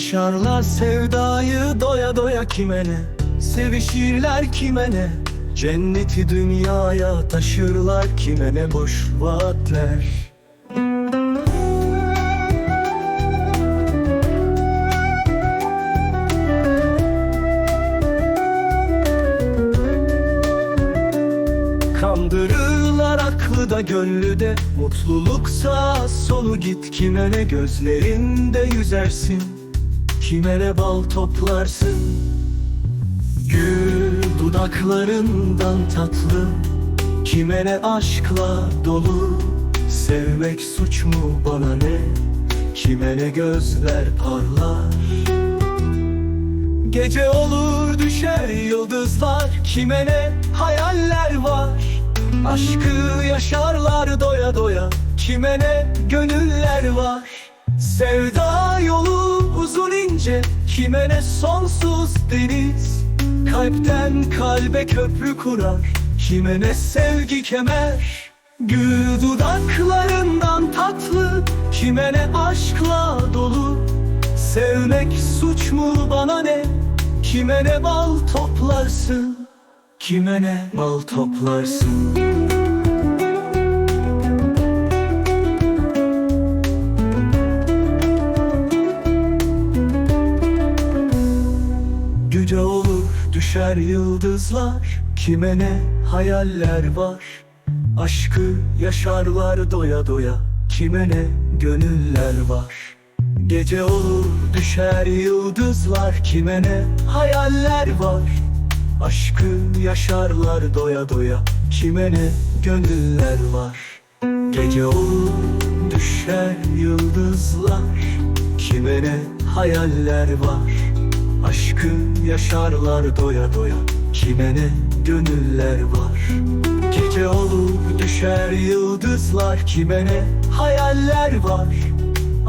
Yaşarlar sevdayı doya doya kime ne Sevişirler kime ne Cenneti dünyaya taşırlar kime ne boş vaatler. Kandırırlar aklı da gönlü de Mutluluksa sonu git kime ne Gözlerinde yüzersin Kime ne bal toplarsın? Gül dudaklarından tatlı. Kime ne aşkla dolu? Sevmek suç mu? Bana ne? Kime ne gözler parlar? Gece olur düşer yıldızlar. Kime ne hayaller var? Aşkı yaşarlar doya doya. Kime ne gönüller var? Sevda yolu ince Kime ne sonsuz deniz? Kalpten kalbe köprü kurar Kime ne sevgi kemer? Gül dudaklarından tatlı Kime ne aşkla dolu? Sevmek suç mu bana ne? Kime ne bal toplarsın? Kime ne bal toplarsın Gece olur düşer yıldızlar. Kime ne hayaller var? Aşkı yaşarlar doya doya. Kime ne gönüller var? Gece olur düşer yıldızlar. Kime ne hayaller var? Aşkı yaşarlar doya doya. Kime ne gönüller var? Gece olur düşer yıldızlar. Kime ne hayaller var Aşkı yaşarlar doya doya Kime ne gönüller var? Gece olur düşer yıldızlar Kime ne hayaller var?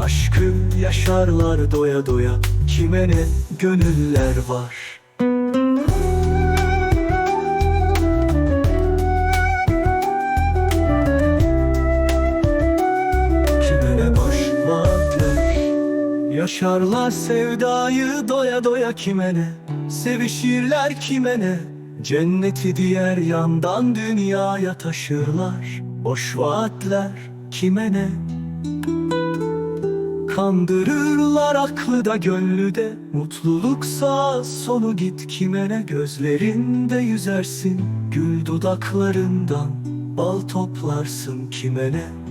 Aşkı yaşarlar doya doya Kime ne gönüller var Yaşarlar sevdayı doya doya kime ne Sevişirler kime ne Cenneti diğer yandan dünyaya taşırlar Boş vaatler kime ne Kandırırlar aklı da gönlü de Mutluluksa sonu git kime ne Gözlerinde yüzersin Gül dudaklarından Bal toplarsın kime ne